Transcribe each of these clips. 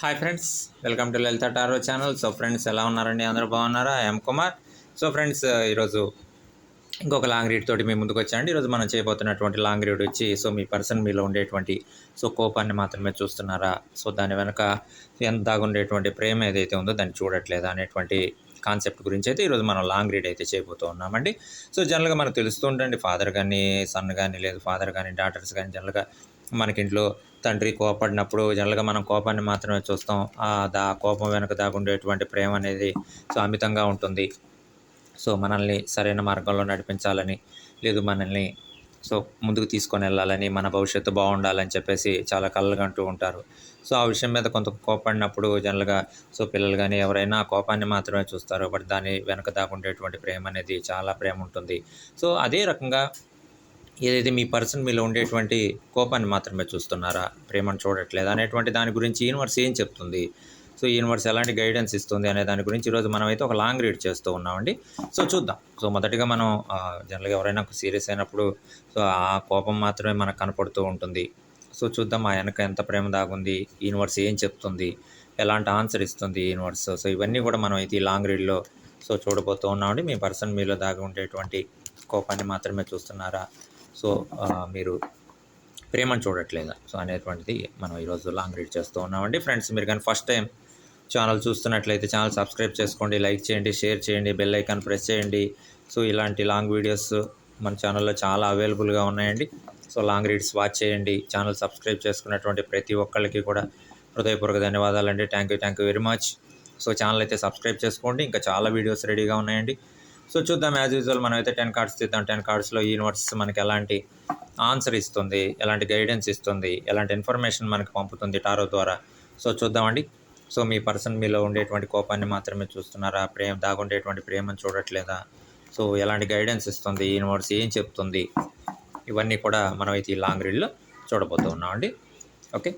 Hi friends welcome to Lalitha tarot channel so friends ఎలా ఉన్నారండి? అందరూ బాగున్నారా? ఎం కుమార్ సో ఫ్రెండ్స్ ఈరోజు ఇంకొక లాంగ్ రీడ్ తోటి మీ ముందుకు వచ్చాండి ఈరోజు మనం చేయబోతున్నటువంటి లాంగ్ రీడ్ వచ్చి సో మీ పర్సన్ మీలో ఉండేటువంటి సో కోపాన్ని మాత్రమే చూస్తున్నారా? సో దాని వెనక ఎంత దాగుండేటువంటి ప్రేమ ఏదైతే ఉందో దాన్ని చూడట్లేదా అనేటువంటి కాన్సెప్ట్ గురించి అయితే ఈరోజు మనం లాంగ్ రీడ్ అయితే చేయబోతూ ఉన్నామండి. సో జనరల్గా మనకు తెలుస్తూ ఉండండి. ఫాదర్ కానీ సన్ కానీ లేదు ఫాదర్ కానీ డాటర్స్ కానీ జనరల్గా మనకి ఇంట్లో తండ్రి కోపడినప్పుడు జనరల్గా మనం కోపాన్ని మాత్రమే చూస్తాం. ఆ దా కోపం వెనక దాగుండేటువంటి ప్రేమ అనేది సామితంగా ఉంటుంది. సో మనల్ని సరైన మార్గంలో నడిపించాలని లేదు మనల్ని సో ముందుకు తీసుకొని వెళ్ళాలని మన భవిష్యత్తు బాగుండాలని చెప్పేసి చాలా కళ్ళగంటూ ఉంటారు. సో ఆ విషయం మీద కొంత కోపడినప్పుడు జనరల్గా సో పిల్లలు కానీ ఎవరైనా కోపాన్ని మాత్రమే చూస్తారు. బట్ దాని వెనక దాకుండేటువంటి ప్రేమ అనేది చాలా ప్రేమ ఉంటుంది. సో అదే రకంగా ఏదైతే మీ పర్సన్ మీలో ఉండేటువంటి కోపాన్ని మాత్రమే చూస్తున్నారా? ప్రేమను చూడట్లేదు? అనేటువంటి దాని గురించి యూనివర్స్ ఏం చెప్తుంది? సో యూనివర్స్ ఎలాంటి గైడెన్స్ ఇస్తుంది అనే దాని గురించి ఈరోజు మనం అయితే ఒక లాంగ్ రీడ్ చేస్తూ ఉన్నామండి. సో చూద్దాం. సో మొదటిగా మనం జనరల్గా ఎవరైనా సీరియస్ అయినప్పుడు సో ఆ కోపం మాత్రమే మనకు కనపడుతూ ఉంటుంది. సో చూద్దాం ఆ వెనక ఎంత ప్రేమ దాగుంది? యూనివర్స్ ఏం చెప్తుంది? ఎలాంటి ఆన్సర్ ఇస్తుంది యూనివర్స్? సో ఇవన్నీ కూడా మనం అయితే ఈ లాంగ్ రీడ్లో సో చూడబోతూ ఉన్నామండి. మీ పర్సన్ మీలో దాగి ఉండేటువంటి కోపాన్ని మాత్రమే చూస్తున్నారా? సో మీరు ప్రేమను చూడట్లేదు. సో అనేటువంటిది మనం ఈరోజు లాంగ్ రీడ్ చేస్తూ ఉన్నామండి. ఫ్రెండ్స్ మీరు కానీ ఫస్ట్ టైం ఛానల్ చూస్తున్నట్లయితే ఛానల్ సబ్స్క్రైబ్ చేసుకోండి లైక్ చేయండి షేర్ చేయండి బెల్ ఐకాన్ ప్రెస్ చేయండి. సో ఇలాంటి లాంగ్ వీడియోస్ మన ఛానల్లో చాలా అవైలబుల్గా ఉన్నాయండి. సో లాంగ్ రీడ్స్ వాచ్ చేయండి. ఛానల్ సబ్స్క్రైబ్ చేసుకున్నటువంటి ప్రతి ఒక్కళ్ళకి కూడా హృదయపూర్వక ధన్యవాదాలండి. Thank you thank you very much. So channel అయితే సబ్స్క్రైబ్ చేసుకోండి. ఇంకా చాలా వీడియోస్ రెడీగా ఉన్నాయండి. సో చూద్దాం యాజ్ యూజువల్ మనం అయితే టెన్ కార్డ్స్ తీద్దాం టెన్ కార్డ్స్లో యూనివర్స్ మనకి ఎలాంటి ఆన్సర్ ఇస్తుంది ఎలాంటి గైడెన్స్ ఇస్తుంది ఎలాంటి ఇన్ఫర్మేషన్ మనకి పంపుతుంది టారో ద్వారా. సో చూద్దామండి. సో మీ పర్సన్ మీలో ఉండేటువంటి కోపాన్ని మాత్రమే చూస్తున్నారా? ప్రేమ దాగుండేటువంటి ప్రేమను చూడట్లేదా? సో ఎలాంటి గైడెన్స్ ఇస్తుంది? యూనివర్స్ ఏం చెప్తుంది? ఇవన్నీ కూడా మనమైతే ఈ లాంగ్ రీల్లో చూడబోతూ ఉన్నామండి. ఓకే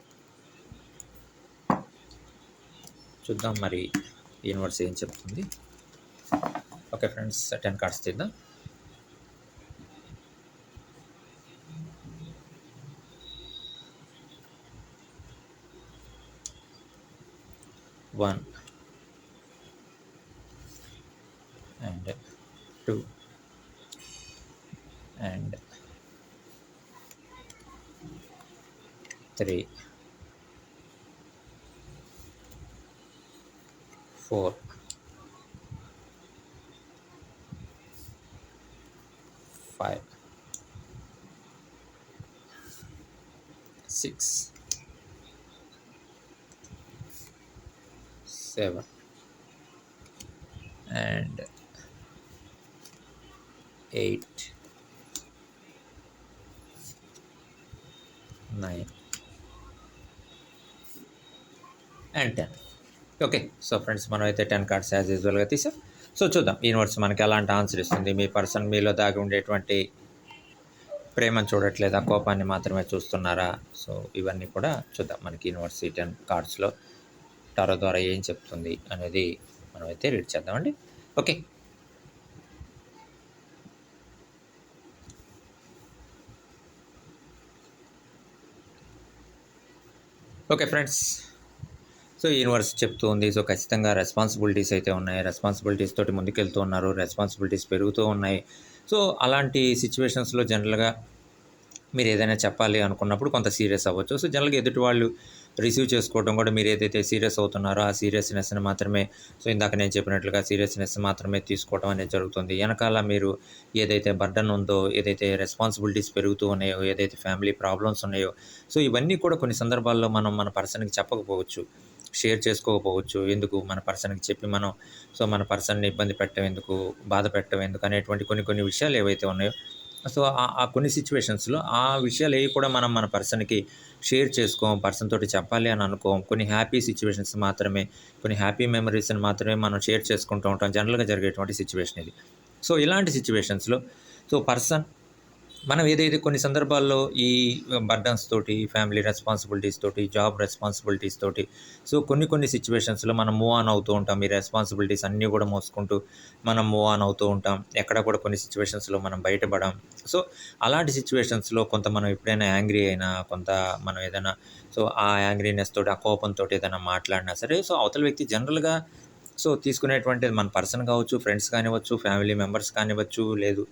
చూద్దాం మరి యూనివర్స్ ఏం చెప్తుంది. ఓకే ఫ్రెండ్స్ టెన్ కార్డ్స్ తీద్దాం one and two and three four five. Six. Seven. And eight. Nine. And ten okay so friends మనం అయితే టెన్ కార్డ్స్ యాజ్ యూజువల్గా తీసాం. సో చూద్దాం. యూనివర్స్ మనకి ఎలాంటి ఆన్సర్ ఇస్తుంది? మీ పర్సన్ మీలో దాగి ఉండేటువంటి ప్రేమను చూడట్లేదా? కోపాన్ని మాత్రమే చూస్తున్నారా? సో ఇవన్నీ కూడా చూద్దాం. మనకి యూనివర్సిటీ టెన్ కార్డ్స్లో టారో ద్వారా ఏం చెప్తుంది అనేది మనం అయితే రీడ్ చేద్దామండి okay okay friends so universe చెప్తూ ఉంది. సో ఖచ్చితంగా రెస్పాన్సిబిలిటీస్ అయితే ఉన్నాయి. రెస్పాన్సిబిలిటీస్ తోటి ముందుకెళ్తూ ఉన్నారు. రెస్పాన్సిబిలిటీస్ పెరుగుతూ ఉన్నాయి. సో అలాంటి సిచ్యువేషన్స్లో జనరల్గా మీరు ఏదైనా చెప్పాలి అనుకున్నప్పుడు కొంత సీరియస్ అవ్వచ్చు. సో జనరల్గా ఎదుటి వాళ్ళు రిసీవ్ చేసుకోవడం కూడా మీరు ఏదైతే సీరియస్ అవుతున్నారో ఆ సీరియస్నెస్ని మాత్రమే సో ఇందాక నేను చెప్పినట్లుగా సీరియస్నెస్ మాత్రమే తీసుకోవడం అనేది జరుగుతుంది. వెనకాల మీరు ఏదైతే బర్డన్ ఉందో ఏదైతే రెస్పాన్సిబిలిటీస్ పెరుగుతూ ఉన్నాయో ఏదైతే ఫ్యామిలీ ప్రాబ్లమ్స్ ఉన్నాయో సో ఇవన్నీ కూడా కొన్ని సందర్భాల్లో మనం మన పర్సన్కి చెప్పకపోవచ్చు. షేర్ చేసుకోకపోవచ్చు. ఎందుకు? మన పర్సన్కి చెప్పి మనం సో మన పర్సన్ని ఇబ్బంది పెట్టడం ఎందుకు? బాధ పెట్టడం ఎందుకు? అనేటువంటి కొన్ని కొన్ని విషయాలు ఏవైతే ఉన్నాయో సో ఆ- ఆ కొన్ని సిచ్యువేషన్స్లో ఆ విషయాలు ఏవి కూడా మనం మన పర్సన్కి షేర్ చేసుకోం పర్సన్ తోటి చెప్పాలి అని అనుకోం. కొన్ని హ్యాపీ సిచ్యువేషన్స్ మాత్రమే కొన్ని హ్యాపీ మెమరీస్ని మాత్రమే మనం షేర్ చేసుకుంటూ ఉంటాం. జనరల్గా జరిగేటువంటి సిచ్యువేషన్ ఇది. సో ఇలాంటి సిచ్యువేషన్స్లో సో పర్సన్ మనం ఏదైతే కొన్ని సందర్భాల్లో ఈ బర్డన్స్ తోటి ఫ్యామిలీ రెస్పాన్సిబిలిటీస్ తోటి జాబ్ రెస్పాన్సిబిలిటీస్ తోటి సో కొన్ని కొన్ని సిచ్యువేషన్స్లో మనం మూవ్ ఆన్ అవుతూ ఉంటాం. ఈ రెస్పాన్సిబిలిటీస్ అన్నీ కూడా మోసుకుంటూ మనం మూవ్ ఆన్ అవుతూ ఉంటాం. ఎక్కడ కూడా కొన్ని సిచ్యువేషన్స్లో మనం బయటపడాం. సో అలాంటి సిచ్యువేషన్స్లో కొంత మనం ఎప్పుడైనా యాంగ్రీ అయినా కొంత మనం ఏదైనా సో ఆ యాంగ్రీనెస్ తోటి ఆ కోపంతో ఏదైనా మాట్లాడినా సరే సో అవతల వ్యక్తి జనరల్గా సో తీసుకునేటువంటి మన పర్సన్ కావచ్చు ఫ్రెండ్స్ కానివ్వచ్చు ఫ్యామిలీ మెంబర్స్ కానివ్వచ్చు లేదు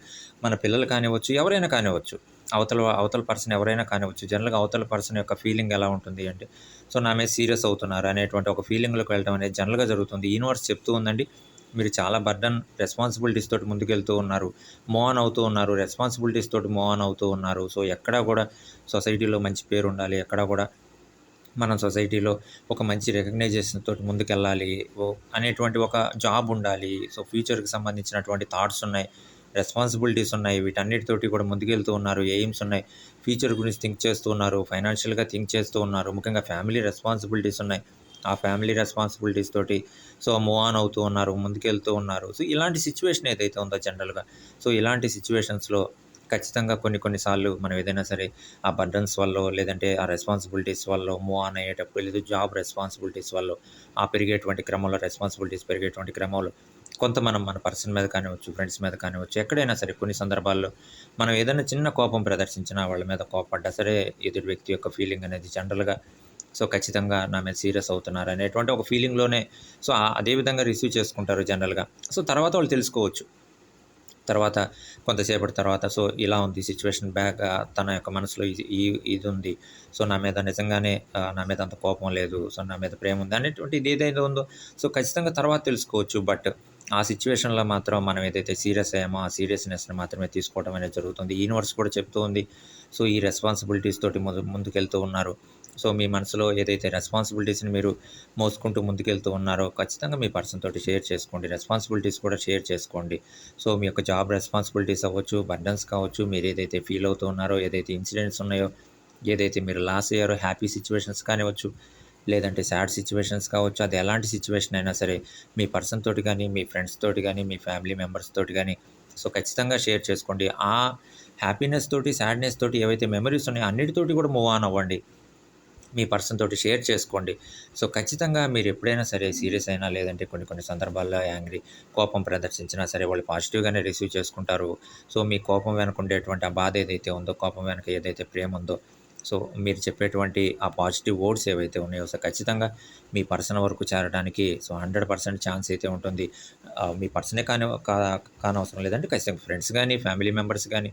మన పిల్లలు కానివ్వచ్చు ఎవరైనా కానివ్వచ్చు. అవతల అవతల పర్సన్ ఎవరైనా కానివ్వచ్చు. జనరల్గా అవతల పర్సన్ యొక్క ఫీలింగ్ ఎలా ఉంటుంది అంటే సో నా మీద సీరియస్ అవుతున్నారు అనేటువంటి ఒక ఫీలింగ్లోకి వెళ్ళడం అనేది జనరల్గా జరుగుతుంది. యూనివర్స్ చెప్తూ ఉందండి మీరు చాలా బర్డన్ రెస్పాన్సిబిలిటీస్ తోటి ముందుకెళ్తూ ఉన్నారు మూవ్ ఆన్ అవుతూ ఉన్నారు రెస్పాన్సిబిలిటీస్ తోటి మూవ్ ఆన్ అవుతూ ఉన్నారు. సో ఎక్కడా కూడా సొసైటీలో మంచి పేరు ఉండాలి ఎక్కడా కూడా మనం సొసైటీలో ఒక మంచి రికగ్నైజేషన్ తోటి ముందుకెళ్ళాలి. ఓ అనేటువంటి ఒక జాబ్ ఉండాలి. సో ఫ్యూచర్కి సంబంధించినటువంటి థాట్స్ ఉన్నాయి. రెస్పాన్సిబిలిటీస్ ఉన్నాయి. వీటన్నిటితోటి కూడా ముందుకెళ్తూ ఉన్నారు. ఎయిమ్స్ ఉన్నాయి. ఫ్యూచర్ గురించి థింక్ చేస్తూ ఉన్నారు. ఫైనాన్షియల్గా థింక్ చేస్తూ ఉన్నారు. ముఖ్యంగా ఫ్యామిలీ రెస్పాన్సిబిలిటీస్ ఉన్నాయి. ఆ ఫ్యామిలీ రెస్పాన్సిబిలిటీస్ తోటి సో మూవ్ ఆన్ అవుతూ ఉన్నారు. ముందుకెళ్తూ ఉన్నారు. సో ఇలాంటి సిచ్యువేషన్ ఏదైతే ఉందో జనరల్గా సో ఇలాంటి సిచ్యువేషన్స్లో ఖచ్చితంగా కొన్ని కొన్నిసార్లు మనం ఏదైనా సరే ఆ బర్డన్స్ వల్ల లేదంటే ఆ రెస్పాన్సిబిలిటీస్ వల్ల మూవ్ ఆన్ అయ్యేటప్పుడు లేదు జాబ్ రెస్పాన్సిబిలిటీస్ వల్ల ఆ పెరిగేటువంటి క్రమంలో రెస్పాన్సిబిలిటీస్ పెరిగేటువంటి క్రమంలో కొంత మనం మన పర్సన్ మీద కానివచ్చు ఫ్రెండ్స్ మీద కానివచ్చు ఎక్కడైనా సరే కొన్ని సందర్భాల్లో మనం ఏదైనా చిన్న కోపం ప్రదర్శించినా వాళ్ళ మీద కోపడ్డా సరే ఎదుటి వ్యక్తి యొక్క ఫీలింగ్ అనేది జనరల్గా సో ఖచ్చితంగా నా మీద సీరియస్ అవుతున్నారు అనేటువంటి ఒక ఫీలింగ్లోనే సో అదేవిధంగా అదే విధంగా రిసీవ్ చేసుకుంటారు జనరల్గా సో తర్వాత వాళ్ళు తెలుసుకోవచ్చు. తర్వాత కొంతసేపటి తర్వాత సో ఇలా ఉంది సిచ్యువేషన్ బ్యాక్ తన యొక్క మనసులో ఇది ఈ ఇది ఉంది. సో నా మీద నిజంగానే నా మీద అంత కోపం లేదు. సో నా మీద ప్రేమ ఉంది అనేటువంటి ఇది ఏదైతే ఉందో సో ఖచ్చితంగా తర్వాత తెలుసుకోవచ్చు. బట్ ఆ సిచ్యువేషన్లో మాత్రం మనం ఏదైతే సీరియస్ అయ్యామో ఆ సీరియస్నెస్ని మాత్రమే తీసుకోవడం అనేది జరుగుతుంది. యూనివర్స్ కూడా చెప్తూ ఉంది. సో ఈ రెస్పాన్సిబిలిటీస్ తోటి ముందు ముందుకెళ్తూ ఉన్నారు. సో మీ మనసులో ఏదైతే రెస్పాన్సిబిలిటీస్ని మీరు మోసుకుంటూ ముందుకెళ్తూ ఉన్నారో ఖచ్చితంగా మీ పర్సన్ తోటి షేర్ చేసుకోండి. రెస్పాన్సిబిలిటీస్ కూడా షేర్ చేసుకోండి. సో మీ యొక్క జాబ్ రెస్పాన్సిబిలిటీస్ అవ్వచ్చు బర్డన్స్ కావచ్చు మీరు ఏదైతే ఫీల్ అవుతూ ఉన్నారో ఏదైతే ఇన్సిడెంట్స్ ఉన్నాయో ఏదైతే మీరు లాస్ అయ్యారో హ్యాపీ సిచ్యువేషన్స్ కానివ్వచ్చు లేదంటే సాడ్ సిచ్యువేషన్స్ కావచ్చు అది ఎలాంటి సిచ్యువేషన్ అయినా సరే మీ పర్సన్ తోటి కానీ మీ ఫ్రెండ్స్ తోటి కానీ మీ ఫ్యామిలీ మెంబర్స్ తోటి కానీ సో ఖచ్చితంగా షేర్ చేసుకోండి. ఆ హ్యాపీనెస్ తోటి సాడ్నెస్ తోటి ఏవైతే మెమరీస్ ఉన్నాయో అన్నిటితోటి కూడా మూవ్ ఆన్ అవ్వండి. మీ పర్సన్ తోటి షేర్ చేసుకోండి. సో ఖచ్చితంగా మీరు ఎప్పుడైనా సరే సీరియస్ అయినా లేదంటే కొన్ని కొన్ని సందర్భాల్లో యాంగ్రీ కోపం ప్రదర్శించినా సరే వాళ్ళు పాజిటివ్గానే రిసీవ్ చేసుకుంటారు. సో మీ కోపం వెనక ఉండేటువంటి ఆ బాధ ఏదైతే ఉందో కోపం వెనక ఏదైతే ప్రేమ ఉందో సో మీరు చెప్పేటువంటి ఆ పాజిటివ్ వర్డ్స్ ఏవైతే ఉన్నాయో సో ఖచ్చితంగా మీ పర్సన్ వరకు చేరడానికి సో హండ్రెడ్ పర్సెంట్ ఛాన్స్ అయితే ఉంటుంది. మీ పర్సనే కాని కా- కానవసరం లేదంటే ఖచ్చితంగా ఫ్రెండ్స్ కానీ ఫ్యామిలీ మెంబర్స్ కానీ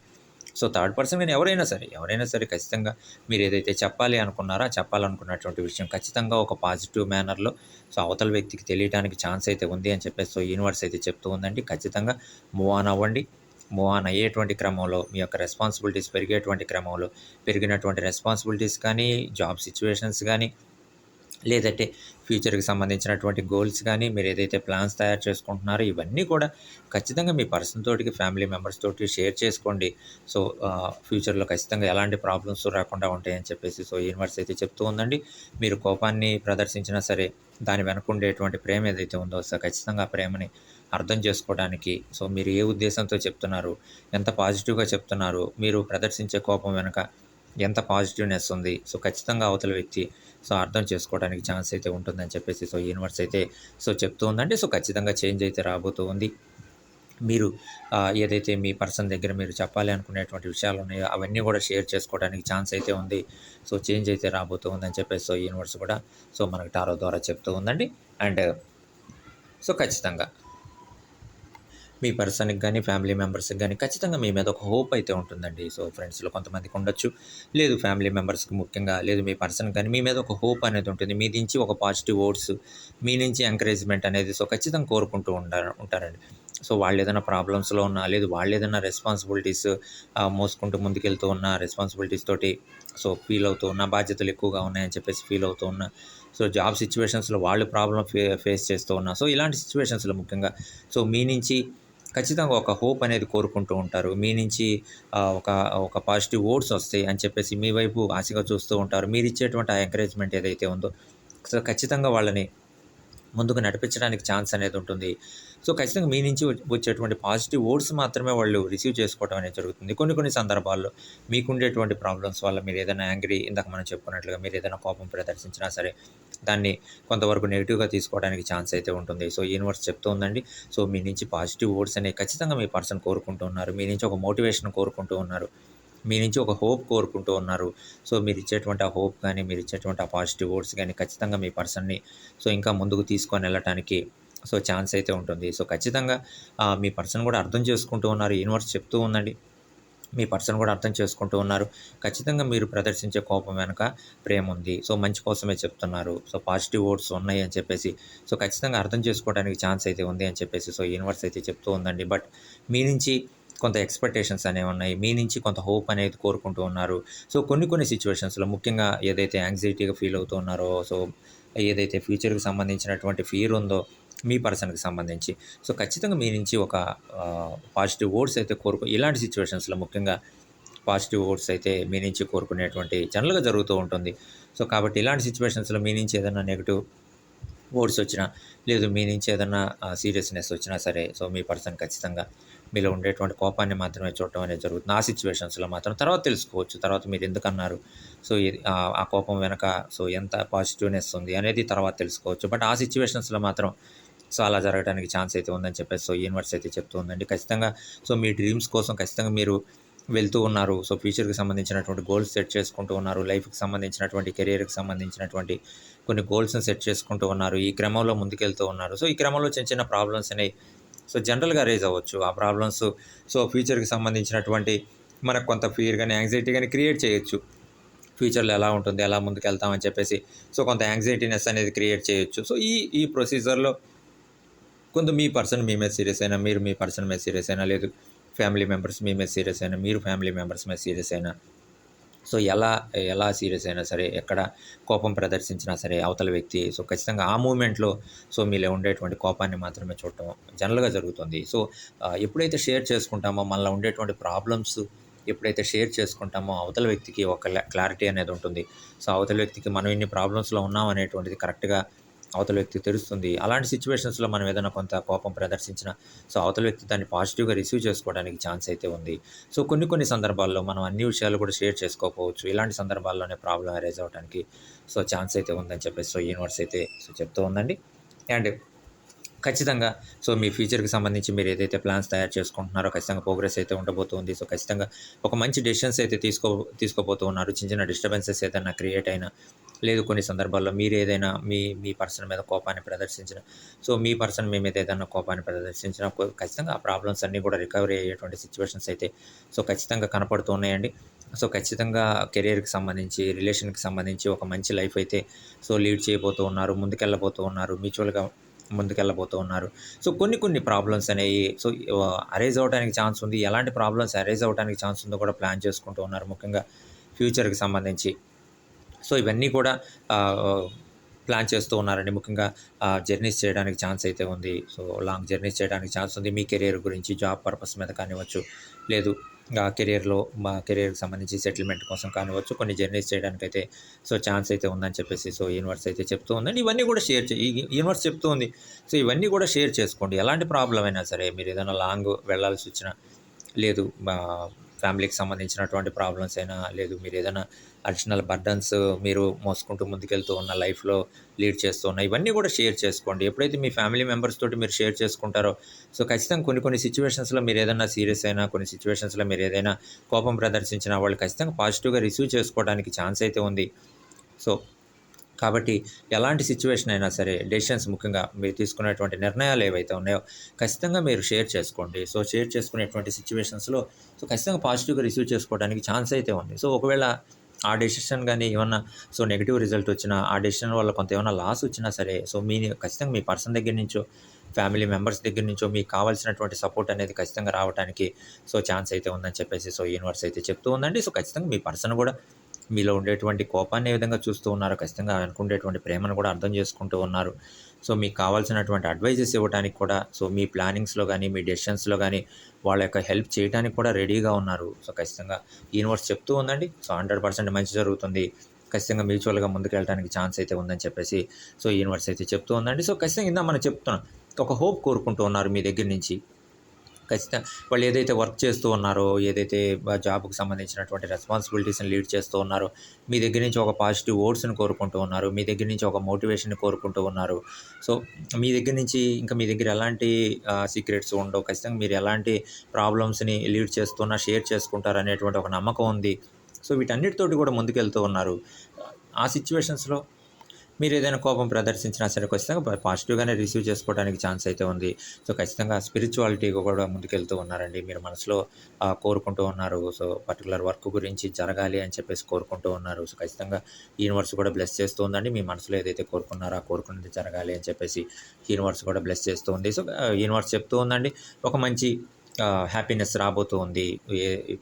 సో థర్డ్ పర్సన్ కానీ ఎవరైనా సరే ఎవరైనా సరే ఖచ్చితంగా మీరు ఏదైతే చెప్పాలి అనుకున్నారో చెప్పాలనుకున్నటువంటి విషయం ఖచ్చితంగా ఒక పాజిటివ్ మేనర్లో సో అవతల వ్యక్తికి తెలియడానికి ఛాన్స్ అయితే ఉంది అని చెప్పేసి సో యూనివర్స్ అయితే చెప్తూ ఉందండి. ఖచ్చితంగా మూవ్ ఆన్ అవ్వండి. మూవ్ ఆన్ అయ్యేటువంటి క్రమంలో మీ యొక్క రెస్పాన్సిబిలిటీస్ పెరిగేటువంటి క్రమంలో పెరిగినటువంటి రెస్పాన్సిబిలిటీస్ కానీ జాబ్ సిచ్యువేషన్స్ కానీ లేదంటే ఫ్యూచర్కి సంబంధించినటువంటి గోల్స్ కానీ మీరు ఏదైతే ప్లాన్స్ తయారు చేసుకుంటున్నారో ఇవన్నీ కూడా ఖచ్చితంగా మీ పర్సన్ తోటికి ఫ్యామిలీ మెంబర్స్ తోటి షేర్ చేసుకోండి. సో ఫ్యూచర్లో ఖచ్చితంగా ఎలాంటి ప్రాబ్లమ్స్ రాకుండా ఉంటాయని చెప్పేసి సో యూనివర్స్ అయితే చెప్తూ ఉందండి. మీరు కోపాన్ని ప్రదర్శించినా సరే దాని వెనక ఉండేటువంటి ప్రేమ ఏదైతే ఉందో సో ఖచ్చితంగా ఆ ప్రేమని అర్థం చేసుకోవడానికి సో మీరు ఏ ఉద్దేశంతో చెప్తున్నారు ఎంత పాజిటివ్గా చెప్తున్నారు మీరు ప్రదర్శించే కోపం వెనక ఎంత పాజిటివ్నెస్ ఉంది సో ఖచ్చితంగా అవతల వ్యక్తి సో అర్థం చేసుకోవడానికి ఛాన్స్ అయితే ఉంటుందని చెప్పేసి సో యూనివర్స్ అయితే సో చెప్తూ ఉందండి. సో ఖచ్చితంగా చేంజ్ అయితే రాబోతూ ఉంది. మీరు ఏదైతే మీ పర్సన్ దగ్గర మీరు చెప్పాలి అనుకునేటువంటి విషయాలు ఉన్నాయో అవన్నీ కూడా షేర్ చేసుకోవడానికి ఛాన్స్ అయితే ఉంది. సో చేంజ్ అయితే రాబోతూ ఉందని చెప్పేసి సో యూనివర్స్ కూడా సో మనకి టారో ద్వారా చెప్తూ ఉందండి. అండ్ సో ఖచ్చితంగా మీ పర్సన్కి కానీ ఫ్యామిలీ మెంబర్స్కి కానీ ఖచ్చితంగా మీ మీద ఒక హోప్ అయితే ఉంటుందండి. సో ఫ్రెండ్స్లో కొంతమందికి ఉండొచ్చు. లేదు ఫ్యామిలీ మెంబర్స్కి ముఖ్యంగా లేదు మీ పర్సన్ కానీ మీ మీద ఒక హోప్ అనేది ఉంటుంది. మీ నుంచి ఒక పాజిటివ్ ఓట్స్ మీ నుంచి ఎంకరేజ్మెంట్ అనేది సో ఖచ్చితంగా కోరుకుంటూ ఉంటారు ఉంటారండి. సో వాళ్ళు ఏదైనా ప్రాబ్లమ్స్లో ఉన్నా లేదు వాళ్ళు ఏదైనా రెస్పాన్సిబిలిటీస్ మోసుకుంటూ ముందుకెళ్తూ ఉన్న రెస్పాన్సిబిలిటీస్ తోటి సో ఫీల్ అవుతూ ఉన్న బాధ్యతలు ఎక్కువగా ఉన్నాయని చెప్పేసి ఫీల్ అవుతూ ఉన్నా సో జాబ్ సిచ్యువేషన్స్లో వాళ్ళు ప్రాబ్లం ఫే ఫేస్ చేస్తూ ఉన్నా సో ఇలాంటి సిచ్యువేషన్స్లో ముఖ్యంగా సో మీ నుంచి ఖచ్చితంగా ఒక హోప్ అనేది కోరుకుంటూ ఉంటారు. మీ నుంచి ఒక ఒక పాజిటివ్ ఓట్స్ వస్తాయి అని చెప్పేసి మీ వైపు ఆశగా చూస్తూ ఉంటారు. మీరు ఇచ్చేటువంటి ఆ ఎంకరేజ్మెంట్ ఏదైతే ఉందో సో ఖచ్చితంగా వాళ్ళని ముందుకు నడిపించడానికి ఛాన్స్ అనేది ఉంటుంది. సో ఖచ్చితంగా మీ నుంచి వచ్చే- వచ్చేటువంటి పాజిటివ్ వర్డ్స్ మాత్రమే వాళ్ళు రిసీవ్ చేసుకోవడం అనేది జరుగుతుంది. కొన్ని కొన్ని సందర్భాల్లో మీకుండేటువంటి ప్రాబ్లమ్స్ వల్ల మీరు ఏదైనా యాంగ్రీ ఇందాక మనం చెప్పుకున్నట్లుగా మీరు ఏదైనా కోపం ప్రదర్శించినా సరే దాన్ని కొంతవరకు నెగిటివ్గా తీసుకోవడానికి ఛాన్స్ అయితే ఉంటుంది. సో యూనివర్స్ చెప్తుందండి సో మీ నుంచి పాజిటివ్ వర్డ్స్ అనేవి ఖచ్చితంగా మీ పర్సన్ కోరుకుంటూ ఉన్నారు. మీ నుంచి ఒక మోటివేషన్ కోరుకుంటూ ఉన్నారు. మీ నుంచి ఒక హోప్ కోరుకుంటూ ఉన్నారు. సో మీరు ఇచ్చేటువంటి ఆ హోప్ కానీ మీరు ఇచ్చేటువంటి ఆ పాజిటివ్ వర్డ్స్ కానీ ఖచ్చితంగా మీ పర్సన్ని సో ఇంకా ముందుకు తీసుకొని వెళ్ళటానికి సో ఛాన్స్ అయితే ఉంటుంది. సో ఖచ్చితంగా మీ పర్సన్ కూడా అర్థం చేసుకుంటూ ఉన్నారు. యూనివర్స్ చెప్తూ ఉందండి. మీ పర్సన్ కూడా అర్థం చేసుకుంటూ ఉన్నారు. ఖచ్చితంగా మీరు ప్రదర్శించే కోపం వెనక ప్రేమ ఉంది. సో మంచి కోసమే చెప్తున్నారు. సో పాజిటివ్ వర్డ్స్ ఉన్నాయి అని చెప్పేసి సో ఖచ్చితంగా అర్థం చేసుకోవడానికి ఛాన్స్ అయితే ఉంది అని చెప్పేసి సో యూనివర్స్ అయితే చెప్తూ ఉందండి. బట్ మీ నుంచి కొంత ఎక్స్పెక్టేషన్స్ అనేవి ఉన్నాయి. మీ నుంచి కొంత హోప్ అనేది కోరుకుంటూ ఉన్నారు. సో కొన్ని కొన్ని సిచ్యువేషన్స్లో ముఖ్యంగా ఏదైతే యాంగ్జైటీగా ఫీల్ అవుతూ ఉన్నారో సో ఏదైతే ఫ్యూచర్కి సంబంధించినటువంటి ఫీర్ ఉందో మీ పర్సన్కి సంబంధించి. సో ఖచ్చితంగా మీ నుంచి ఒక పాజిటివ్ ఓట్స్ అయితే కోరుకు ఇలాంటి సిచ్యువేషన్స్లో ముఖ్యంగా పాజిటివ్ ఓట్స్ అయితే మీ నుంచి కోరుకునేటువంటి జనరల్గా జరుగుతూ ఉంటుంది. సో కాబట్టి ఇలాంటి సిచ్యువేషన్స్లో మీ నుంచి ఏదైనా నెగిటివ్ వర్డ్స్ వచ్చినా లేదు మీ నుంచి ఏదన్నా సీరియస్నెస్ వచ్చినా సరే సో మీ పర్సన్ ఖచ్చితంగా మీలో ఉండేటువంటి కోపాన్ని మాత్రమే చూడటం అనేది జరుగుతుంది. ఆ సిచ్యువేషన్స్లో మాత్రం తర్వాత తెలుసుకోవచ్చు తర్వాత మీరు ఎందుకు అన్నారు సో ఆ కోపం వెనక సో ఎంత పాజిటివ్నెస్ ఉంది అనేది తర్వాత తెలుసుకోవచ్చు. బట్ ఆ సిచ్యువేషన్స్లో మాత్రం సో అలా జరగడానికి ఛాన్స్ అయితే ఉందని చెప్పేసి సో యూనివర్స్ అయితే చెప్తూ ఉందండి. ఖచ్చితంగా సో మీ డ్రీమ్స్ కోసం ఖచ్చితంగా మీరు వెళ్తూ ఉన్నారు. సో ఫ్యూచర్కి సంబంధించినటువంటి గోల్స్ సెట్ చేసుకుంటూ ఉన్నారు. లైఫ్కి సంబంధించినటువంటి కెరీర్కి సంబంధించినటువంటి కొన్ని గోల్స్ని సెట్ చేసుకుంటూ ఉన్నారు ఈ క్రమంలో ముందుకెళ్తూ ఉన్నారు. సో ఈ క్రమంలో చిన్న చిన్న ప్రాబ్లమ్స్ అనేవి సో జనరల్గా రేజ్ అవ్వచ్చు. ఆ ప్రాబ్లమ్స్ సో ఫ్యూచర్కి సంబంధించినటువంటి మనకు కొంత ఫియర్ కానీ యాంగ్జైటీ కానీ క్రియేట్ చేయొచ్చు. ఫ్యూచర్లో ఎలా ఉంటుంది ఎలా ముందుకెళ్తామని చెప్పేసి సో కొంత యాంగ్జైటీనెస్ అనేది క్రియేట్ చేయొచ్చు. సో ఈ ఈ ప్రొసీజర్లో కొంత మీ పర్సన్ మీ మీద సీరియస్ అయినా మీరు మీ పర్సన్ మీద సీరియస్ అయినా లేదు ఫ్యామిలీ మెంబర్స్ మీ మీద సీరియస్ అయినా మీరు ఫ్యామిలీ మెంబర్స్ మీద సీరియస్ అయినా సో ఎలా ఎలా సీరియస్ అయినా సరే ఎక్కడ కోపం ప్రదర్శించినా సరే అవతల వ్యక్తి సో ఖచ్చితంగా ఆ మూమెంట్లో సో మీలో ఉండేటువంటి కోపాన్ని మాత్రమే చూడటం జనరల్గా జరుగుతుంది. సో ఎప్పుడైతే షేర్ చేసుకుంటామో మనలో ఉండేటువంటి ప్రాబ్లమ్స్ ఎప్పుడైతే షేర్ చేసుకుంటామో అవతల వ్యక్తికి ఒక క్లారిటీ అనేది ఉంటుంది. సో అవతల వ్యక్తికి మనం ఇన్ని ప్రాబ్లమ్స్లో ఉన్నాం అనేటువంటిది కరెక్ట్గా అవతల వ్యక్తికి తెలుస్తుంది. అలాంటి సిచ్యువేషన్స్లో మనం ఏదైనా కొంత కోపం ప్రదర్శించిన సో అవతల వ్యక్తి దాన్ని పాజిటివ్గా రిసీవ్ చేసుకోవడానికి ఛాన్స్ అయితే ఉంది. సో కొన్ని కొన్ని సందర్భాల్లో మనం అన్ని విషయాలు కూడా షేర్ చేసుకోకపోవచ్చు. ఇలాంటి సందర్భాల్లోనే ప్రాబ్లం అరేజ్ అవ్వడానికి సో ఛాన్స్ అయితే ఉందని చెప్పేసి సో యూనివర్స్ అయితే సో చెప్తూ ఉందండి. అండ్ ఖచ్చితంగా. సో మీ ఫ్యూచర్కి సంబంధించి మీరు ఏదైతే ప్లాన్స్ తయారు చేసుకుంటున్నారో ఖచ్చితంగా ప్రోగ్రెస్ అయితే ఉండబోతుంది. సో ఖచ్చితంగా ఒక మంచి డెసిషన్స్ అయితే తీసుకో తీసుకోబోతూ ఉన్నారు చిన్న చిన్న డిస్టర్బెన్సెస్ ఏదైనా క్రియేట్ అయినా లేదు కొన్ని సందర్భాల్లో. మీరు ఏదైనా మీ మీ పర్సన్ మీద కోపాన్ని ప్రదర్శించిన సో మీ పర్సన్ మీ మీద ఏదైనా కోపాన్ని ప్రదర్శించిన ఖచ్చితంగా ఆ ప్రాబ్లమ్స్ అన్నీ కూడా రికవరీ అయ్యేటువంటి సిచ్యువేషన్స్ అయితే సో ఖచ్చితంగా కనపడుతూ ఉన్నాయండి సో ఖచ్చితంగా కెరీర్కి సంబంధించి రిలేషన్కి సంబంధించి ఒక మంచి లైఫ్ అయితే సో లీడ్ చేయబోతూ ఉన్నారు ముందుకెళ్ళబోతూ ఉన్నారు మ్యూచువల్గా ముందుకెళ్ళబోతూ ఉన్నారు. సో కొన్ని కొన్ని ప్రాబ్లమ్స్ అనేవి సో అరేజ్ అవ్వడానికి ఛాన్స్ ఉంది. ఎలాంటి ప్రాబ్లమ్స్ అరేజ్ అవ్వడానికి ఛాన్స్ ఉందో కూడా ప్లాన్ చేసుకుంటూ ఉన్నారు ముఖ్యంగా ఫ్యూచర్కి సంబంధించి. సో ఇవన్నీ కూడా ప్లాన్ చేస్తూ ఉన్నారండి. ముఖ్యంగా జర్నీస్ చేయడానికి ఛాన్స్ అయితే ఉంది. సో లాంగ్ జర్నీస్ చేయడానికి ఛాన్స్ ఉంది. మీ కెరీర్ గురించి జాబ్ పర్పస్ మీద కానివ్వచ్చు లేదు ఆ మా కెరియర్కి సంబంధించి సెటిల్మెంట్ కోసం కానివచ్చు కొన్ని జర్నీస్ చేయడానికి అయితే సో ఛాన్స్ అయితే ఉందని చెప్పేసి సో యూనివర్స్ అయితే చెప్తూ ఉందండి ఇవన్నీ కూడా షేర్ చే యూనివర్స్ చెప్తూ ఉంది. సో ఇవన్నీ కూడా షేర్ చేసుకోండి. ఎలాంటి ప్రాబ్లం అయినా సరే మీరు ఏదైనా లాంగ్ వెళ్ళాల్సి వచ్చినా లేదు మా ఫ్యామిలీకి సంబంధించినటువంటి ప్రాబ్లమ్స్ అయినా లేదు మీరు ఏదైనా అడిషనల్ బర్డన్స్ మీరు మోసుకుంటూ ముందుకెళ్తూ ఉన్న లైఫ్లో లీడ్ చేస్తూ ఉన్న ఇవన్నీ కూడా షేర్ చేసుకోండి. ఎప్పుడైతే మీ ఫ్యామిలీ మెంబర్స్ తోటి మీరు షేర్ చేసుకుంటారో సో ఖచ్చితంగా కొన్ని కొన్ని సిచ్యువేషన్స్లో మీరు ఏదైనా సీరియస్ అయినా కొన్ని సిచ్యువేషన్స్లో మీరు ఏదైనా కోపం ప్రదర్శించిన వాళ్ళు ఖచ్చితంగా పాజిటివ్గా రిసీవ్ చేసుకోవడానికి ఛాన్స్ అయితే ఉంది. సో కాబట్టి ఎలాంటి సిచ్యువేషన్ అయినా సరే డెసిషన్స్ ముఖ్యంగా మీరు తీసుకునేటువంటి నిర్ణయాలు ఏవైతే ఉన్నాయో ఖచ్చితంగా మీరు షేర్ చేసుకోండి. సో షేర్ చేసుకునేటువంటి సిచ్యువేషన్స్లో సో ఖచ్చితంగా పాజిటివ్గా రిసీవ్ చేసుకోవడానికి ఛాన్స్ అయితే ఉంది. సో ఒకవేళ ఆ డెసిషన్ కానీ ఏమన్నా సో నెగిటివ్ రిజల్ట్ వచ్చినా ఆ డెసిషన్ వల్ల కొంత ఏమైనా లాస్ వచ్చినా సరే సో మీ ఖచ్చితంగా మీ పర్సన్ దగ్గర నుంచో ఫ్యామిలీ మెంబర్స్ దగ్గర నుంచో మీకు కావాల్సినటువంటి సపోర్ట్ అనేది ఖచ్చితంగా రావడానికి సో ఛాన్స్ అయితే ఉందని చెప్పేసి సో యూనివర్స్ అయితే చెప్తూ ఉందండి. సో ఖచ్చితంగా మీ పర్సన్ కూడా మీలో ఉండేటువంటి కోపాన్ని ఏ విధంగా చూస్తూ ఉన్నారో ఖచ్చితంగా అనుకునేటువంటి ప్రేమను కూడా అర్థం చేసుకుంటూ ఉన్నారు. సో మీకు కావాల్సినటువంటి అడ్వైజెస్ ఇవ్వడానికి కూడా సో మీ ప్లానింగ్స్లో కానీ మీ డెసిషన్స్లో కానీ వాళ్ళ యొక్క హెల్ప్ చేయడానికి కూడా రెడీగా ఉన్నారు. సో ఖచ్చితంగా యూనివర్స్ చెప్తూ ఉందండి. సో హండ్రెడ్ పర్సెంట్ మంచి జరుగుతుంది. ఖచ్చితంగా మ్యూచువల్గా ముందుకు వెళ్ళడానికి ఛాన్స్ అయితే ఉందని చెప్పేసి సో యూనివర్స్ అయితే చెప్తూ ఉందండి. సో ఖచ్చితంగా ఇందా మనం చెప్తున్నాం. ఒక హోప్ కోరుకుంటూ ఉన్నారు మీ దగ్గర నుంచి. ఖచ్చితంగా వాళ్ళు ఏదైతే వర్క్ చేస్తూ ఉన్నారో ఏదైతే జాబ్కి సంబంధించినటువంటి రెస్పాన్సిబిలిటీస్ని లీడ్ చేస్తూ ఉన్నారో మీ దగ్గర నుంచి ఒక పాజిటివ్ ఓట్స్ని కోరుకుంటూ ఉన్నారు మీ దగ్గర నుంచి ఒక మోటివేషన్ కోరుకుంటూ ఉన్నారు. సో మీ దగ్గర నుంచి ఇంకా మీ దగ్గర ఎలాంటి సీక్రెట్స్ ఉండవు. ఖచ్చితంగా మీరు ఎలాంటి ప్రాబ్లమ్స్ని లీడ్ చేస్తున్నా షేర్ చేసుకుంటారు అనేటువంటి ఒక నమ్మకం ఉంది. సో వీటన్నిటితోటి కూడా ముందుకెళ్తూ ఉన్నారు. ఆ సిచ్యువేషన్స్లో మీరు ఏదైనా కోపం ప్రదర్శించినా సరే ఖచ్చితంగా పాజిటివ్గానే రిసీవ్ చేసుకోవడానికి ఛాన్స్ అయితే ఉంది. సో ఖచ్చితంగా స్పిరిచువాలిటీ కూడా ముందుకెళ్తూ ఉన్నారండి. మీరు మనసులో కోరుకుంటూ ఉన్నారు. సో పర్టికులర్ వర్క్ గురించి జరగాలి అని చెప్పేసి కోరుకుంటూ ఉన్నారు. సో ఖచ్చితంగా యూనివర్స్ కూడా బ్లెస్ చేస్తూ ఉందండి. మీ మనసులో ఏదైతే కోరుకున్నారో ఆ కోరుకున్నది జరగాలి అని చెప్పేసి యూనివర్స్ కూడా బ్లెస్ చేస్తూ ఉంది. సో యూనివర్స్ చెప్తూ ఉందండి. ఒక మంచి హ్యాపీనెస్ రాబోతూ ఉంది. ఏ-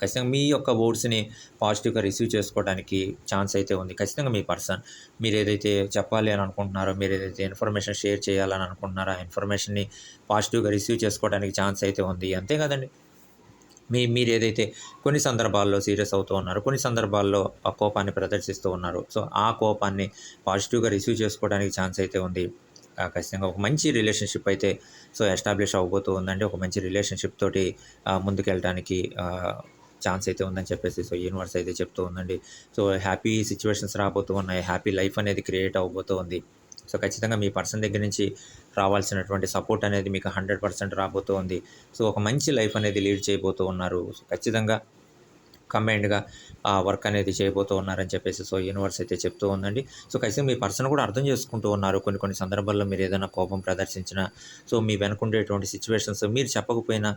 ఖచ్చితంగా మీ యొక్క ఓట్స్ని పాజిటివ్గా రిసీవ్ చేసుకోవడానికి ఛాన్స్ అయితే ఉంది. ఖచ్చితంగా మీ పర్సన్ మీరు ఏదైతే చెప్పాలి అని అనుకుంటున్నారో మీరు ఏదైతే ఇన్ఫర్మేషన్ షేర్ చేయాలని అనుకుంటున్నారో ఆ ఇన్ఫర్మేషన్ని పాజిటివ్గా రిసీవ్ చేసుకోవడానికి ఛాన్స్ అయితే ఉంది. అంతే కదండి మీ మీరు ఏదైతే కొన్ని సందర్భాల్లో సీరియస్ అవుతూ ఉన్నారు కొన్ని సందర్భాల్లో ఆ కోపాన్ని ప్రదర్శిస్తూ ఉన్నారు సో ఆ కోపాన్ని పాజిటివ్గా రిసీవ్ చేసుకోవడానికి ఛాన్స్ అయితే ఉంది. ఖచ్చితంగా ఒక మంచి రిలేషన్షిప్ అయితే సో ఎస్టాబ్లిష్ అవ్వబోతూ ఉందండి. ఒక మంచి రిలేషన్షిప్ తోటి ముందుకెళ్ళడానికి ఛాన్స్ అయితే ఉందని చెప్పేసి సో యూనివర్స్ అయితే చెప్తూ ఉందండి. సో హ్యాపీ సిచ్యువేషన్స్ రాబోతూ ఉన్నాయి. హ్యాపీ లైఫ్ అనేది క్రియేట్ అవ్వబోతూ ఉంది. సో ఖచ్చితంగా మీ పర్సన్ దగ్గర నుంచి రావాల్సినటువంటి సపోర్ట్ అనేది మీకు హండ్రెడ్ పర్సెంట్ రాబోతూ ఉంది. సో ఒక మంచి లైఫ్ అనేది లీడ్ చేయబోతూ ఉన్నారు. ఖచ్చితంగా కంబైన్డ్గా ఆ వర్క్ అనేది చేయబోతూ ఉన్నారని చెప్పేసి సో యూనివర్స్ అయితే చెప్తూ ఉందండి. సో కలిసి మీ పర్సన్ కూడా అర్థం చేసుకుంటూ ఉన్నారు కొన్ని కొన్ని సందర్భాల్లో మీరు ఏదైనా కోపం ప్రదర్శించినా. సో మీ వెనుకుండేటువంటి సిచ్యువేషన్స్ మీరు చెప్పకపోయినా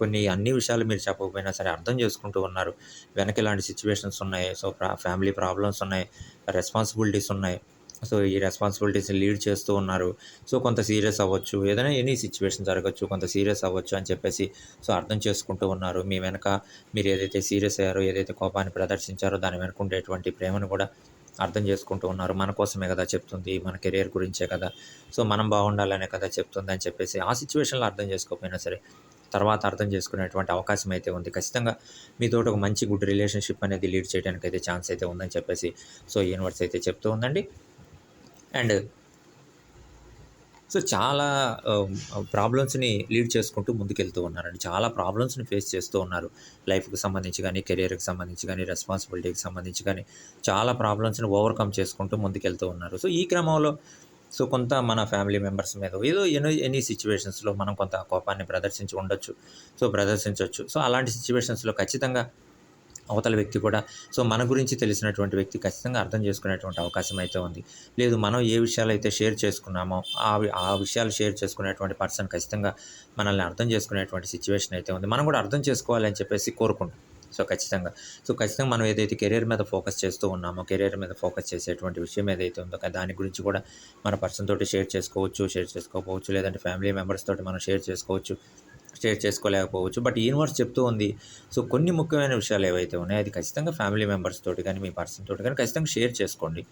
కొన్ని అన్ని విషయాలు మీరు చెప్పకపోయినా సరే అర్థం చేసుకుంటూ ఉన్నారు. వెనక ఇలాంటి సిచ్యువేషన్స్ ఉన్నాయి. సో ఫ్యామిలీ ప్రాబ్లమ్స్ ఉన్నాయి. రెస్పాన్సిబిలిటీస్ ఉన్నాయి. సో ఈ రెస్పాన్సిబిలిటీస్ లీడ్ చేస్తూ ఉన్నారు. సో కొంత సీరియస్ అవ్వచ్చు. ఏదైనా ఎనీ సిచ్యువేషన్ జరగచ్చు కొంత సీరియస్ అవ్వచ్చు అని చెప్పేసి సో అర్థం చేసుకుంటూ ఉన్నారు. మీ వెనక మీరు ఏదైతే సీరియస్ అయ్యారో ఏదైతే కోపాన్ని ప్రదర్శించారో దాని వెనక ఉండేటువంటి ప్రేమను కూడా అర్థం చేసుకుంటూ ఉన్నారు. మన కోసమే కదా చెప్తుంది మన కెరియర్ గురించే కదా. సో మనం బాగుండాలనే కదా చెప్తుంది అని చెప్పేసి ఆ సిచ్యువేషన్లో అర్థం చేసుకోకపోయినా సరే తర్వాత అర్థం చేసుకునేటువంటి అవకాశం అయితే ఉంది. ఖచ్చితంగా మీతోటి ఒక మంచి గుడ్ రిలేషన్షిప్ అనేది లీడ్ చేయడానికి అయితే ఛాన్స్ అయితే ఉందని చెప్పేసి సో యూనివర్స్ అయితే చెప్తూ ఉందండి. అండ్ సో చాలా ప్రాబ్లమ్స్ని లీడ్ చేసుకుంటూ ముందుకెళ్తూ ఉన్నారండి. చాలా ప్రాబ్లమ్స్ని ఫేస్ చేస్తూ ఉన్నారు. లైఫ్కి సంబంధించి కానీ కెరియర్కి సంబంధించి కానీ రెస్పాన్సిబిలిటీకి సంబంధించి కానీ చాలా ప్రాబ్లమ్స్ని ఓవర్కమ్ చేసుకుంటూ ముందుకెళ్తూ ఉన్నారు. సో ఈ క్రమంలో సో కొంత మన ఫ్యామిలీ మెంబర్స్ మీద ఏదో ఎనీ ఎనీ సిచ్యువేషన్స్లో మనం కొంత కోపాన్ని ప్రదర్శించి ఉండొచ్చు. సో ప్రదర్శించవచ్చు సో అలాంటి సిచ్యువేషన్స్లో ఖచ్చితంగా అవతల వ్యక్తి కూడా సో మన గురించి తెలిసినటువంటి వ్యక్తి ఖచ్చితంగా అర్థం చేసుకునేటువంటి అవకాశం అయితే ఉంది. లేదు మనం ఏ విషయాలు అయితే షేర్ చేసుకున్నామో ఆ వి- ఆ విషయాలు షేర్ చేసుకునేటువంటి పర్సన్ ఖచ్చితంగా మనల్ని అర్థం చేసుకునేటువంటి సిచ్యువేషన్ అయితే ఉంది. మనం కూడా అర్థం చేసుకోవాలని చెప్పేసి కోరుకుంటాం. సో ఖచ్చితంగా. సో ఖచ్చితంగా మనం ఏదైతే కెరీర్ మీద ఫోకస్ చేస్తూ ఉన్నామో కెరీర్ మీద ఫోకస్ చేసేటువంటి విషయం ఏదైతే ఉందో దాని గురించి కూడా మన పర్సన్ తోటి షేర్ చేసుకోవచ్చు షేర్ చేసుకోవచ్చు లేదంటే ఫ్యామిలీ మెంబర్స్ తోటి మనం షేర్ చేసుకోవచ్చు. షేర్ చేసుకోలేకపోవచ్చు. బట్ యూనివర్స్ చెప్తూ ఉంది. సో కొన్ని ముఖ్యమైన విషయాలు ఏవైతే ఉన్నాయో అది ఖచ్చితంగా ఫ్యామిలీ మెంబర్స్ తోటి కానీ మీ పర్సన్ తోటి కానీ ఖచ్చితంగా షేర్ చేసుకోండి.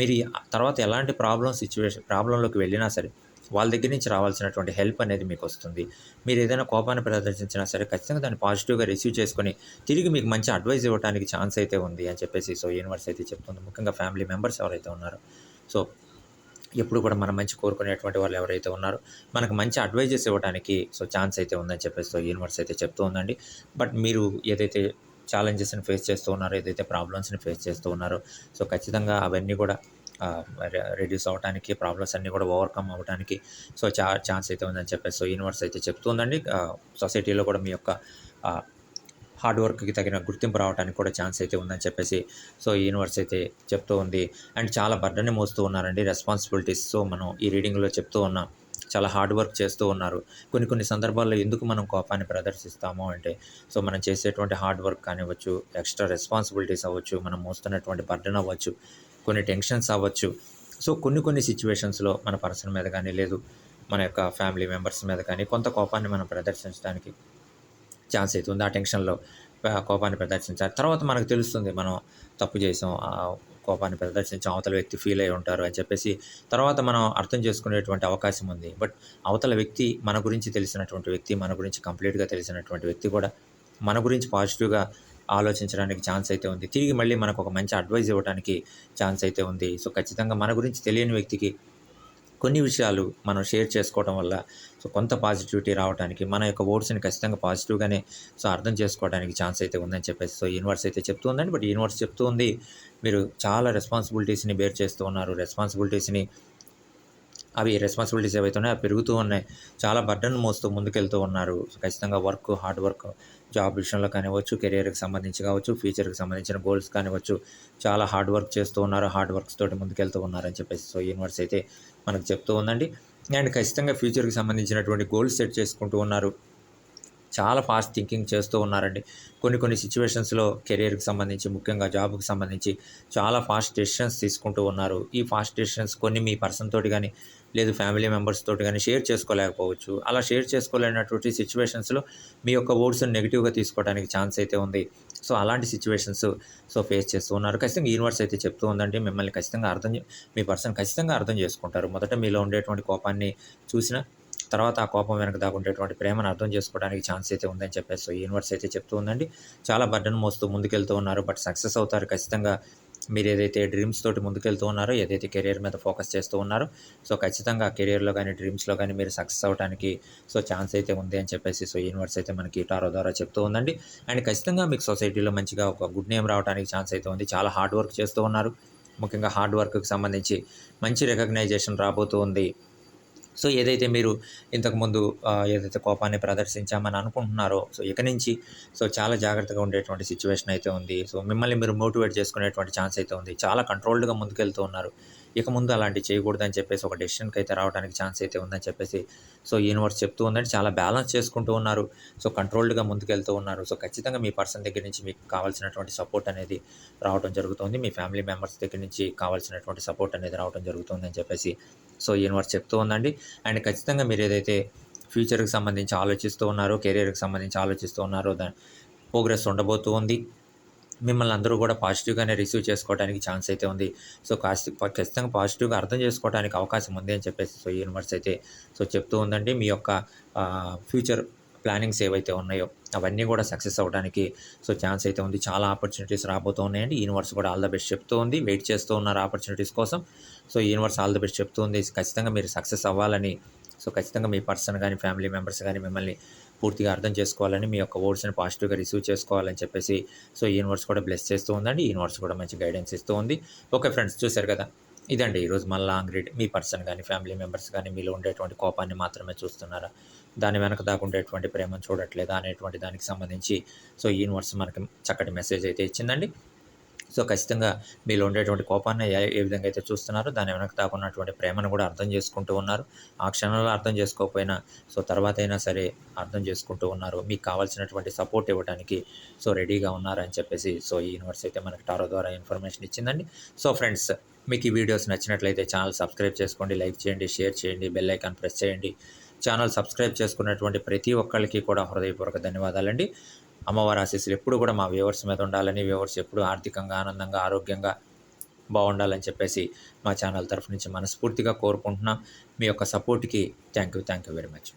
మీరు తర్వాత ఎలాంటి ప్రాబ్లం సిచ్యువేషన్ ప్రాబ్లంలోకి వెళ్ళినా సరే వాళ్ళ దగ్గర నుంచి రావాల్సినటువంటి హెల్ప్ అనేది మీకు వస్తుంది. మీరు ఏదైనా కోపాన్ని ప్రదర్శించినా సరే ఖచ్చితంగా దాన్ని పాజిటివ్గా రిసీవ్ చేసుకొని తిరిగి మీకు మంచి అడ్వైస్ ఇవ్వడానికి ఛాన్స్ అయితే ఉంది అని చెప్పేసి సో యూనివర్స్ అయితే చెప్తుంది. ముఖ్యంగా ఫ్యామిలీ మెంబర్స్ ఎవరైతే ఉన్నారో. సో ఎప్పుడు కూడా మనం మంచి కోరుకునేటువంటి వాళ్ళు ఎవరైతే ఉన్నారో మనకు మంచి అడ్వైజెస్ ఇవ్వడానికి సో ఛాన్స్ అయితే ఉందని చెప్పేసి సో యూనివర్స్ అయితే చెప్తూ ఉందండి. బట్ మీరు ఏదైతే ఛాలెంజెస్ని ఫేస్ చేస్తూ ఉన్నారో ఏదైతే ప్రాబ్లమ్స్ని ఫేస్ చేస్తూ ఉన్నారో సో ఖచ్చితంగా అవన్నీ కూడా రెడ్యూస్ అవ్వడానికి ప్రాబ్లమ్స్ అన్నీ కూడా ఓవర్కమ్ అవ్వడానికి సో చా ఛాన్స్ అయితే ఉందని చెప్పేసి సో యూనివర్స్ అయితే చెప్తుందండి సొసైటీలో కూడా మీ యొక్క హార్డ్ వర్క్కి తగిన గుర్తింపు రావడానికి కూడా ఛాన్స్ అయితే ఉందని చెప్పేసి సో ఈ యూనివర్స్ అయితే చెప్తూ ఉంది. అండ్ చాలా బర్డన్ని మోస్తూ ఉన్నారండి. రెస్పాన్సిబిలిటీస్. సో మనం ఈ రీడింగ్లో చెప్తూ ఉన్నాం చాలా హార్డ్ వర్క్ చేస్తూ ఉన్నారు. కొన్ని కొన్ని సందర్భాల్లో ఎందుకు మనం కోపాన్ని ప్రదర్శిస్తాము అంటే సో మనం చేసేటువంటి హార్డ్ వర్క్ కానివ్వచ్చు ఎక్స్ట్రా రెస్పాన్సిబిలిటీస్ అవ్వచ్చు మనం మోస్తున్నటువంటి బర్డన్ అవ్వచ్చు కొన్ని టెన్షన్స్ అవ్వచ్చు. సో కొన్ని కొన్ని సిచ్యువేషన్స్లో మన పర్సన్ మీద కానీ లేదు మన యొక్క ఫ్యామిలీ మెంబర్స్ మీద కానీ కొంత కోపాన్ని మనం ప్రదర్శించడానికి ఛాన్స్ అవుతుంది ఆ టెన్షన్లో. కోపాన్ని ప్రదర్శించాలి. తర్వాత మనకు తెలుస్తుంది మనం తప్పు చేసాం ఆ కోపాన్ని ప్రదర్శించాం అవతల వ్యక్తి ఫీల్ అయి ఉంటారు అని చెప్పేసి తర్వాత మనం అర్థం చేసుకునేటువంటి అవకాశం ఉంది. బట్ అవతల వ్యక్తి మన గురించి తెలిసినటువంటి వ్యక్తి మన గురించి కంప్లీట్గా తెలిసినటువంటి వ్యక్తి కూడా మన గురించి పాజిటివ్గా ఆలోచించడానికి ఛాన్స్ అయితే ఉంది. తిరిగి మళ్ళీ మనకు ఒక మంచి అడ్వైజ్ ఇవ్వడానికి ఛాన్స్ అయితే ఉంది. సో ఖచ్చితంగా మన గురించి తెలియని వ్యక్తికి కొన్ని విషయాలు మనం షేర్ చేసుకోవడం వల్ల సో కొంత పాజిటివిటీ రావడానికి మన యొక్క ఓట్స్ని ఖచ్చితంగా పాజిటివ్గానే సో అర్థం చేసుకోవడానికి ఛాన్స్ అయితే ఉందని చెప్పేసి సో యూనివర్స్ అయితే చెప్తూ ఉందండి. బట్ యూనివర్స్ చెప్తూ ఉంది మీరు చాలా రెస్పాన్సిబిలిటీస్ని బేర్ చేస్తూ ఉన్నారు. రెస్పాన్సిబిలిటీస్ని అవి రెస్పాన్సిబిలిటీస్ ఏవైతే ఉన్నాయో అవి పెరుగుతూ ఉన్నాయి. చాలా బర్డన్ మోస్తూ ముందుకెళ్తూ ఉన్నారు. ఖచ్చితంగా వర్క్ హార్డ్ వర్క్ జాబ్ విషయంలో కానివ్వచ్చు కెరియర్కి సంబంధించి కావచ్చు ఫ్యూచర్కి సంబంధించిన గోల్స్ కానివ్వచ్చు చాలా హార్డ్ వర్క్ చేస్తూ ఉన్నారు. హార్డ్ వర్క్స్ తోటి ముందుకెళ్తూ ఉన్నారని చెప్పేసి సో యూనివర్స్ అయితే మనకు చెప్తూ ఉందండి. అండ్ ఖచ్చితంగా ఫ్యూచర్కి సంబంధించినటువంటి గోల్స్ సెట్ చేసుకుంటూ ఉన్నారు. చాలా ఫాస్ట్ థింకింగ్ చేస్తూ ఉన్నారండి. కొన్ని కొన్ని సిచ్యువేషన్స్లో కెరియర్కి సంబంధించి ముఖ్యంగా జాబ్కి సంబంధించి చాలా ఫాస్ట్ డెసిషన్స్ తీసుకుంటూ ఉన్నారు. ఈ ఫాస్ట్ డెసిషన్స్ కొన్ని మీ పర్సన్ తోటి కానీ లేదు ఫ్యామిలీ మెంబర్స్ తోటి కానీ షేర్ చేసుకోలేకపోవచ్చు. అలా షేర్ చేసుకోలేనటువంటి సిచ్యువేషన్స్లో మీ యొక్క ఓట్స్ని నెగిటివ్గా తీసుకోవడానికి ఛాన్స్ అయితే ఉంది. సో అలాంటి సిచ్యువేషన్స్ సో ఫేస్ చేస్తూ ఉన్నారు. ఖచ్చితంగా యూనివర్స్ అయితే చెప్తూ ఉందండి. మిమ్మల్ని ఖచ్చితంగా అర్థం చే- మీ పర్సన్ ఖచ్చితంగా అర్థం చేసుకుంటారు. మొదట మీలో ఉండేటువంటి కోపాన్ని చూసిన తర్వాత ఆ కోపం వెనక దాకుండేటువంటి ప్రేమను అర్థం చేసుకోవడానికి ఛాన్స్ అయితే ఉందని చెప్పేసి సో యూనివర్స్ అయితే చెప్తూ ఉందండి. చాలా బర్డన్ మోస్తూ ముందుకెళ్తూ ఉన్నారు. బట్ సక్సెస్ అవుతారు ఖచ్చితంగా. మీరు ఏదైతే డ్రీమ్స్ తోటి ముందుకెళ్తూ ఉన్నారో ఏదైతే కెరియర్ మీద ఫోకస్ చేస్తూ ఉన్నారో సో ఖచ్చితంగా కెరియర్లో కానీ డ్రీమ్స్లో కానీ మీరు సక్సెస్ అవడానికి సో ఛాన్స్ అయితే ఉంది అని చెప్పేసి సో యూనివర్స్ అయితే మనకి టారో ద్వారా చెప్తూ ఉందండి. అండ్ ఖచ్చితంగా మీకు సొసైటీలో మంచిగా ఒక గుడ్ నేమ్ రావడానికి ఛాన్స్ అయితే ఉంది. చాలా హార్డ్ వర్క్ చేస్తూ ఉన్నారు. ముఖ్యంగా హార్డ్ వర్క్కి సంబంధించి మంచి రికగ్నైజేషన్ రాబోతూ ఉంది. సో ఏదైతే మీరు ఇంతకుముందు ఏదైతే కోపాన్ని ప్రదర్శించామని అనుకుంటున్నారో సో ఇక నుంచి సో చాలా జాగ్రత్తగా ఉండేటువంటి సిచ్యువేషన్ అయితే ఉంది. సో మిమ్మల్ని మీరు మోటివేట్ చేసుకునేటువంటి ఛాన్స్ అయితే ఉంది. చాలా కంట్రోల్డ్గా ముందుకెళ్తూ ఉన్నారు. ఇక ముందు అలాంటి చేయకూడదని చెప్పేసి ఒక డెసిషన్కి అయితే రావడానికి ఛాన్స్ అయితే ఉందని చెప్పేసి సో యూనివర్స్ చెప్తూ ఉందంటే చాలా బ్యాలెన్స్ చేసుకుంటూ ఉన్నారు. సో కంట్రోల్డ్గా ముందుకెళ్తూ ఉన్నారు. సో ఖచ్చితంగా మీ పర్సన్ దగ్గర నుంచి మీకు కావాల్సినటువంటి సపోర్ట్ అనేది రావడం జరుగుతుంది. మీ ఫ్యామిలీ మెంబర్స్ దగ్గర నుంచి కావాల్సినటువంటి సపోర్ట్ అనేది రావడం జరుగుతుంది అని చెప్పేసి సో యూనివర్స్ చెప్తూ ఉందండి. అండ్ ఖచ్చితంగా మీరు ఏదైతే ఫ్యూచర్కి సంబంధించి ఆలోచిస్తూ ఉన్నారో కెరీర్కి సంబంధించి ఆలోచిస్తూ ఉన్నారో దాని ప్రోగ్రెస్ ఉండబోతూ ఉంది. మిమ్మల్ని అందరూ కూడా పాజిటివ్గానే రిసీవ్ చేసుకోవడానికి ఛాన్స్ అయితే ఉంది. సో కాస్త ఖచ్చితంగా పాజిటివ్గా అర్థం చేసుకోవడానికి అవకాశం ఉంది అని చెప్పేసి సో యూనివర్స్ అయితే సో చెప్తూ ఉందండి. మీ యొక్క ఫ్యూచర్ ప్లానింగ్స్ ఏవైతే ఉన్నాయో అవన్నీ కూడా సక్సెస్ అవ్వడానికి సో ఛాన్స్ అయితే ఉంది. చాలా ఆపర్చునిటీస్ రాబోతూ ఉన్నాయండి. యూనివర్స్ కూడా ఆల్ ద బెస్ట్ చెప్తూ ఉంది. వెయిట్ చేస్తూ ఉన్నారు ఆపర్చునిటీస్ కోసం. So universe all the best చెప్తూ ఉంది. ఖచ్చితంగా మీరు సక్సెస్ అవ్వాలని సో ఖచ్చితంగా మీ పర్సన్ కానీ ఫ్యామిలీ మెంబర్స్ కానీ మిమ్మల్ని పూర్తిగా అర్థం చేసుకోవాలని మీ యొక్క వర్డ్స్ని పాజిటివ్గా రిసీవ్ చేసుకోవాలని చెప్పేసి సో యూనివర్స్ కూడా బ్లెస్ చేస్తూ ఉందండి. యూనివర్స్ కూడా మంచి గైడెన్స్ ఇస్తూ ఉంది. ఓకే ఫ్రెండ్స్ చూశారు కదా? ఇదండి ఈరోజు మన లాంగ్ రీడ్ మీ పర్సన్ కానీ ఫ్యామిలీ మెంబర్స్ కానీ మీలో ఉండేటువంటి కోపాన్ని మాత్రమే చూస్తున్నారా? దాని వెనక దాకా ఉండేటువంటి ప్రేమను చూడట్లేదా అనేటువంటి దానికి సంబంధించి సో యూనివర్స్ మనకి చక్కటి మెసేజ్ అయితే ఇచ్చిందండి. సో ఖచ్చితంగా మీలో ఉండేటువంటి కోపాన్ని ఏ ఏ విధంగా అయితే చూస్తున్నారో దాని వెనక దాకున్నటువంటి ప్రేమను కూడా అర్థం చేసుకుంటూ ఉన్నారు. ఆ క్షణంలో అర్థం చేసుకోకపోయినా సో తర్వాత అయినా సరే అర్థం చేసుకుంటూ ఉన్నారు. మీకు కావాల్సినటువంటి సపోర్ట్ ఇవ్వడానికి సో రెడీగా ఉన్నారని చెప్పేసి సో ఈ యూనివర్స్ అయితే మనకి టారో ద్వారా ఇన్ఫర్మేషన్ ఇచ్చిందండి. సో ఫ్రెండ్స్ మీకు ఈ వీడియోస్ నచ్చినట్లయితే ఛానల్ సబ్స్క్రైబ్ చేసుకోండి లైక్ చేయండి షేర్ చేయండి బెల్ ఐకాన్ ప్రెస్ చేయండి. ఛానల్ సబ్స్క్రైబ్ చేసుకున్నటువంటి ప్రతి ఒక్కరికి కూడా హృదయపూర్వక ధన్యవాదాలండి. అమ్మవారి ఆశీస్సులు ఎప్పుడు కూడా మా వ్యూవర్స్ మీద ఉండాలని వ్యూవర్స్ ఎప్పుడు ఆర్థికంగా ఆనందంగా ఆరోగ్యంగా బాగుండాలని చెప్పేసి మా ఛానల్ తరఫు నుంచి మనస్ఫూర్తిగా కోరుకుంటున్నాం. మీ యొక్క సపోర్ట్కి thank you thank you very much.